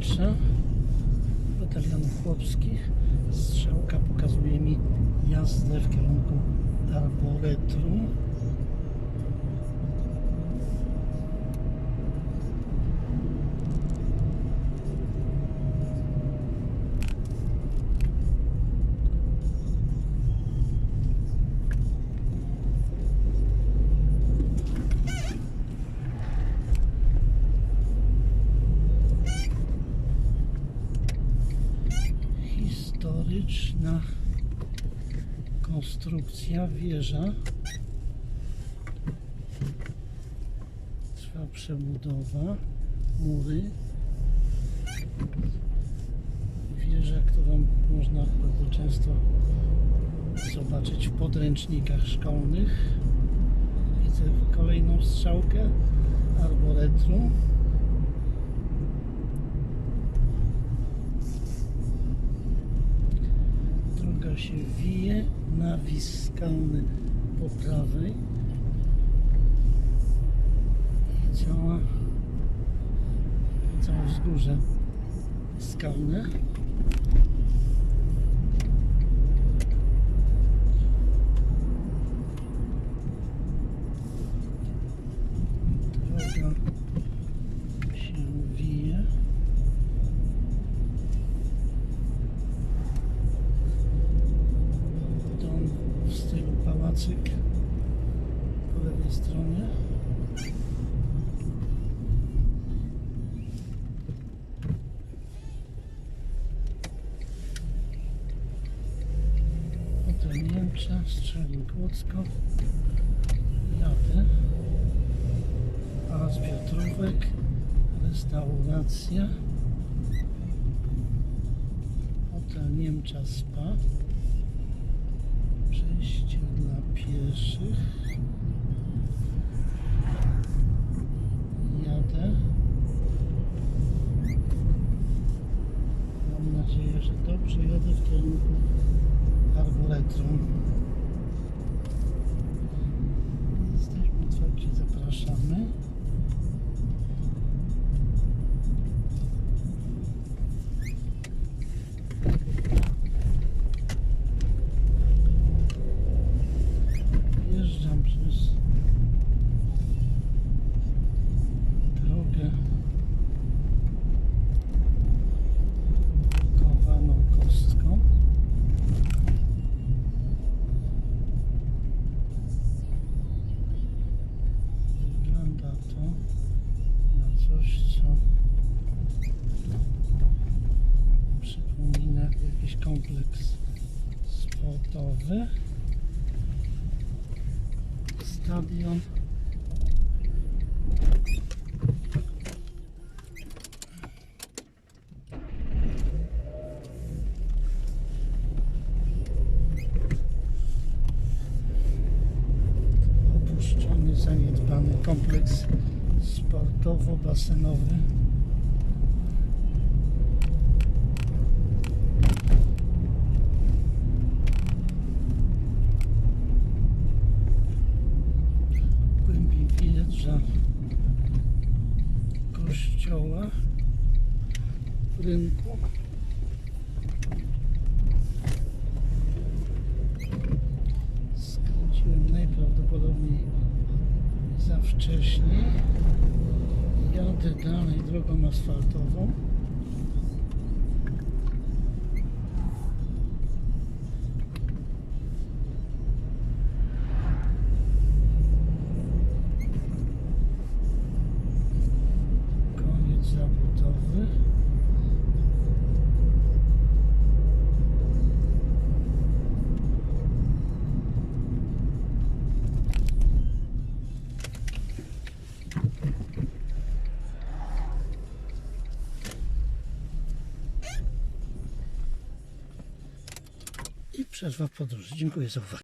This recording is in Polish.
historyczna batalionów chłopskich. Strzałka pokazuje mi jazdę w kierunku Arboretrum. Historyczna konstrukcja, wieża. Trwa przebudowa, mury. Wieża, którą można bardzo często zobaczyć w podręcznikach szkolnych. Widzę kolejną strzałkę arboretrum. Się wije, nawis skalny po prawej i cała, całe wzgórze skalne. Pałacyk po lewej stronie. Hotel Niemcza, Strzelin Kłodzko. Jadę. Pałac Piotrówek, restauracja. Hotel Niemcza Spa. Dla pieszych. Jadę. Mam nadzieję, że dobrze jadę w kierunku Arboretrum. Jesteśmy otwarci, zapraszamy. Coś, co przypomina jakiś kompleks sportowy stadion. Zaniedbany kompleks sportowo-basenowy. głębi wieża kościoła w rynku. Skręciłem najprawdopodobniej za wcześnie. Jadę dalej drogą asfaltową. Przerwa w podróży. Dziękuję za uwagę.